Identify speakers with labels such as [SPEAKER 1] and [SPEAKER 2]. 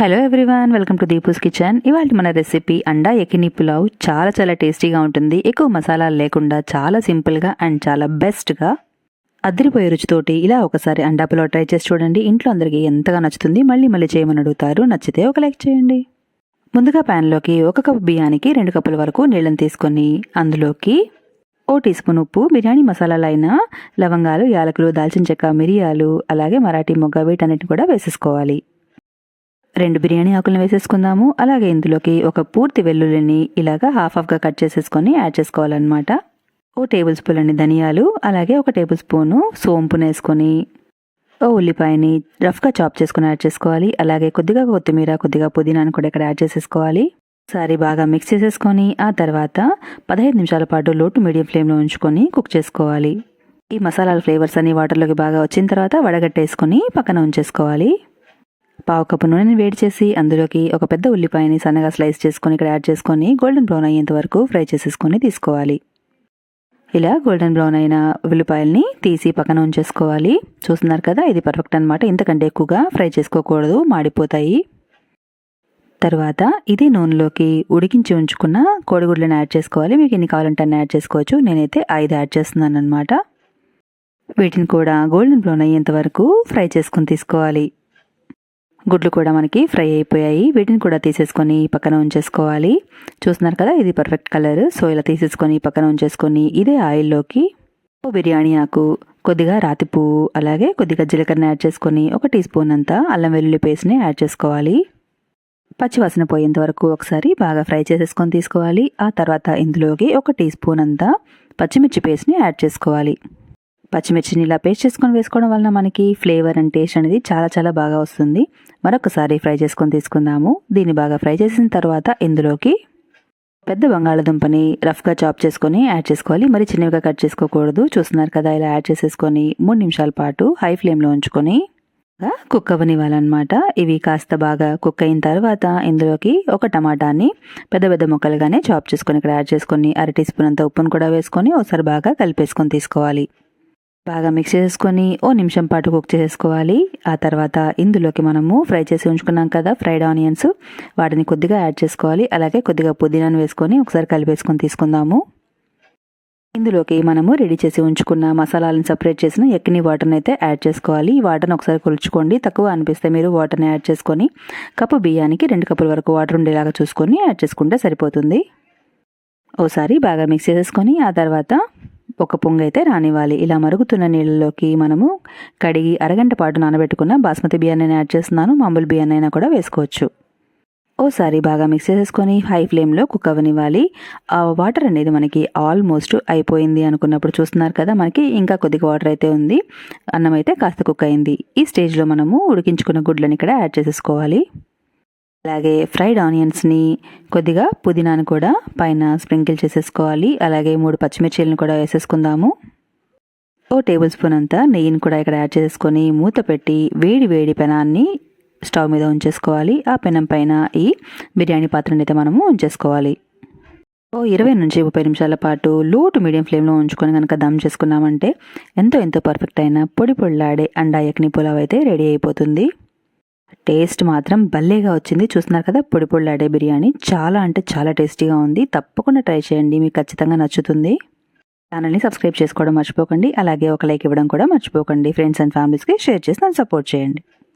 [SPEAKER 1] Hello everyone welcome to Deepu's kitchen ఇవాళ మన recipe అండా ఎకిని పులావ్ చాలా చాలా టేస్టీగా ఉంటుంది. ఎక్కువ మసాలాలు లేకుండా చాలా సింపుల్గా అండ్ చాలా బెస్ట్గా అద్దరిపోయే రుచితోటి ఇలా ఒకసారి అండా పులావ్ ట్రై చేసి చూడండి. ఇంట్లో అందరికీ ఎంతగా నచ్చుతుంది? మళ్ళీ మళ్ళీ చేయమని అడుగుతారు. నచ్చితే ఒక లైక్ చేయండి. ముందుగా ప్యాన్లోకి ఒక కప్పు బియ్యానికి రెండు కప్పుల వరకు నీళ్ళని తీసుకొని అందులోకి ఓ టీ స్పూన్ ఉప్పు బిర్యానీ మసాలాలైన లవంగాలు యాలకులు దాల్చిన చెక్క మిరియాలు అలాగే మరాఠీ మొగ్గ వీటన్నిటిని కూడా వేసేసుకోవాలి. రెండు బిర్యానీ ఆకులను వేసేసుకుందాము. అలాగే ఇందులోకి ఒక పూర్తి వెల్లుల్లిని ఇలాగా హాఫ్ హాఫ్గా కట్ చేసేసుకొని యాడ్ చేసుకోవాలన్నమాట. ఓ టేబుల్ స్పూన్ అండి ధనియాలు అలాగే ఒక టేబుల్ స్పూను సోంపును వేసుకొని ఓ ఉల్లిపాయని రఫ్గా చాప్ చేసుకుని యాడ్ చేసుకోవాలి. అలాగే కొద్దిగా కొత్తిమీర కొద్దిగా పుదీనాను కూడా ఇక్కడ యాడ్ చేసేసుకోవాలి. ఒకసారి బాగా మిక్స్ చేసేసుకొని ఆ తర్వాత పదహైదు నిమిషాల పాటు లోటు మీడియం ఫ్లేమ్లో ఉంచుకొని కుక్ చేసుకోవాలి. ఈ మసాలాల ఫ్లేవర్స్ అన్ని వాటర్లోకి బాగా వచ్చిన తర్వాత వడగట్టేసుకొని పక్కన ఉంచేసుకోవాలి. పావు కప్పు నూనెని వేడి చేసి అందులోకి ఒక పెద్ద ఉల్లిపాయని సన్నగా స్లైస్ చేసుకొని ఇక్కడ యాడ్ చేసుకొని గోల్డెన్ బ్రౌన్ అయ్యేంత వరకు ఫ్రై చేసేసుకొని తీసుకోవాలి. ఇలా గోల్డెన్ బ్రౌన్ అయిన ఉల్లిపాయల్ని తీసి పక్కన ఉంచేసుకోవాలి. చూస్తున్నారు కదా ఇది పర్ఫెక్ట్ అనమాట ఇంతకంటే ఎక్కువగా ఫ్రై చేసుకోకూడదు మాడిపోతాయి. తర్వాత ఇదే నూనెలోకి ఉడికించి ఉంచుకున్న కోడిగుడ్లను యాడ్ చేసుకోవాలి. మీకు ఎన్ని కావాలంటే అన్ని యాడ్ చేసుకోవచ్చు. నేనైతే ఐదు యాడ్ చేస్తున్నాను అనమాట వీటిని కూడా గోల్డెన్ బ్రౌన్ అయ్యేంత వరకు ఫ్రై చేసుకొని తీసుకోవాలి. గుడ్లు కూడా మనకి ఫ్రై అయిపోయాయి. వీటిని కూడా తీసేసుకొని పక్కన ఉంచేసుకోవాలి. చూస్తున్నారు కదా ఇది పర్ఫెక్ట్ కలర్ సో ఇలా తీసేసుకొని పక్కన ఉంచేసుకొని ఇదే ఆయిల్లోకి బిర్యానీ ఆకు కొద్దిగా రాతి పువ్వు అలాగే కొద్దిగా జీలకర్ర యాడ్ చేసుకొని ఒక టీ స్పూన్ అంతా అల్లం వెల్లుల్లి పేస్ట్ని యాడ్ చేసుకోవాలి. పచ్చివాసన పోయేంత వరకు ఒకసారి బాగా ఫ్రై చేసేసుకొని తీసుకోవాలి. ఆ తర్వాత ఇందులోకి ఒక టీ స్పూన్ అంతా పచ్చిమిర్చి పేస్ట్ని యాడ్ చేసుకోవాలి. పచ్చిమిర్చిని ఇలా పేస్ట్ చేసుకొని వేసుకోవడం వలన మనకి ఫ్లేవర్ అండ్ టేస్ట్ అనేది చాలా చాలా బాగా వస్తుంది. మరొకసారి ఫ్రై చేసుకొని తీసుకుందాము. దీన్ని బాగా ఫ్రై చేసిన తర్వాత ఇందులోకి పెద్ద బంగాళదుంపని రఫ్గా చాప్ చేసుకొని యాడ్ చేసుకోవాలి. మరి చిన్నవిగా కట్ చేసుకోకూడదు. చూస్తున్నారు కదా ఇలా యాడ్ చేసేసుకొని మూడు నిమిషాల పాటు హై ఫ్లేమ్లో ఉంచుకొని కుక్ అవనివ్వాలన్నమాట ఇవి కాస్త బాగా కుక్ అయిన తర్వాత ఇందులోకి ఒక టమాటాని పెద్ద పెద్ద ముక్కలుగానే చాప్ చేసుకొని ఇక్కడ యాడ్ చేసుకొని అర టీ స్పూన్ అంత ఉప్పును కూడా వేసుకొని ఒకసారి బాగా కలిపేసుకొని తీసుకోవాలి. బాగా మిక్స్ చేసుకొని ఓ నిమిషం పాటు కుక్ చేసుకోవాలి. ఆ తర్వాత ఇందులోకి మనము ఫ్రై చేసి ఉంచుకున్నాం కదా ఫ్రైడ్ ఆనియన్స్ వాటిని కొద్దిగా యాడ్ చేసుకోవాలి. అలాగే కొద్దిగా పుదీనాను వేసుకొని ఒకసారి కలిపేసుకొని తీసుకుందాము. ఇందులోకి మనము రెడీ చేసి ఉంచుకున్న మసాలాలను సపరేట్ చేసిన ఎక్కిని వాటర్ని అయితే యాడ్ చేసుకోవాలి. ఈ వాటర్ని ఒకసారి కొలుచుకోండి. తక్కువ అనిపిస్తే మీరు వాటర్ని యాడ్ చేసుకొని కప్పు బియ్యానికి రెండు కప్పుల వరకు వాటర్ ఉండేలాగా చూసుకొని యాడ్ చేసుకుంటే సరిపోతుంది. ఓసారి బాగా మిక్స్ చేసేసుకొని ఆ తర్వాత ఒక పొంగు అయితే రానివ్వాలి. ఇలా మరుగుతున్న నీళ్ళలోకి మనము కడిగి అరగంట పాటు నానబెట్టుకున్న బాస్మతి బియ్యాన్ని యాడ్ చేస్తున్నాను. మామూలు బియ్యాన్ని అయినా కూడా వేసుకోవచ్చు. ఓసారి బాగా మిక్స్ చేసేసుకొని హై ఫ్లేమ్లో కుక్ అవ్వనివ్వాలి ఆ వాటర్ అనేది మనకి ఆల్మోస్ట్ అయిపోయింది అనుకున్నప్పుడు చూస్తున్నారు కదా మనకి ఇంకా కొద్దిగా వాటర్ అయితే ఉంది. అన్నం అయితే కాస్త కుక్ అయింది. ఈ స్టేజ్లో మనము ఉడికించుకున్న గుడ్లను ఇక్కడ యాడ్ చేసేసుకోవాలి. అలాగే ఫ్రైడ్ ఆనియన్స్ని కొద్దిగా పుదీనాను కూడా పైన స్ప్రింకిల్ చేసేసుకోవాలి. అలాగే మూడు పచ్చిమిర్చీలను కూడా వేసేసుకుందాము. ఓ టేబుల్ స్పూన్ అంతా నెయ్యిని కూడా ఇక్కడ యాడ్ చేసుకొని మూత పెట్టి వేడి వేడి పెనాన్ని స్టవ్ మీద ఉంచేసుకోవాలి. ఆ పెనం పైన ఈ బిర్యానీ పాత్రని అయితే మనము ఉంచేసుకోవాలి. ఓ ఇరవై నుంచి ముప్పై నిమిషాల పాటు లో టు మీడియం ఫ్లేమ్లో ఉంచుకొని కనుక దమ్ చేసుకున్నామంటే ఎంతో ఎంతో పర్ఫెక్ట్ అయిన పొడి పొడిలాడే అండా యక్ని పులావ్ అయితే రెడీ అయిపోతుంది. టేస్ట్ మాత్రం భలేగా వచ్చింది. చూస్తున్నారు కదా పొడి పొడిలాడే బిర్యానీ. చాలా అంటే చాలా టేస్టీగా ఉంది. తప్పకుండా ట్రై చేయండి. మీకు ఖచ్చితంగా నచ్చుతుంది. ఛానల్ని సబ్స్క్రైబ్ చేసుకోవడం మర్చిపోకండి. అలాగే ఒక లైక్ ఇవ్వడం కూడా మర్చిపోకండి. ఫ్రెండ్స్ అండ్ ఫ్యామిలీస్కి షేర్ చేసి నన్ను సపోర్ట్ చేయండి.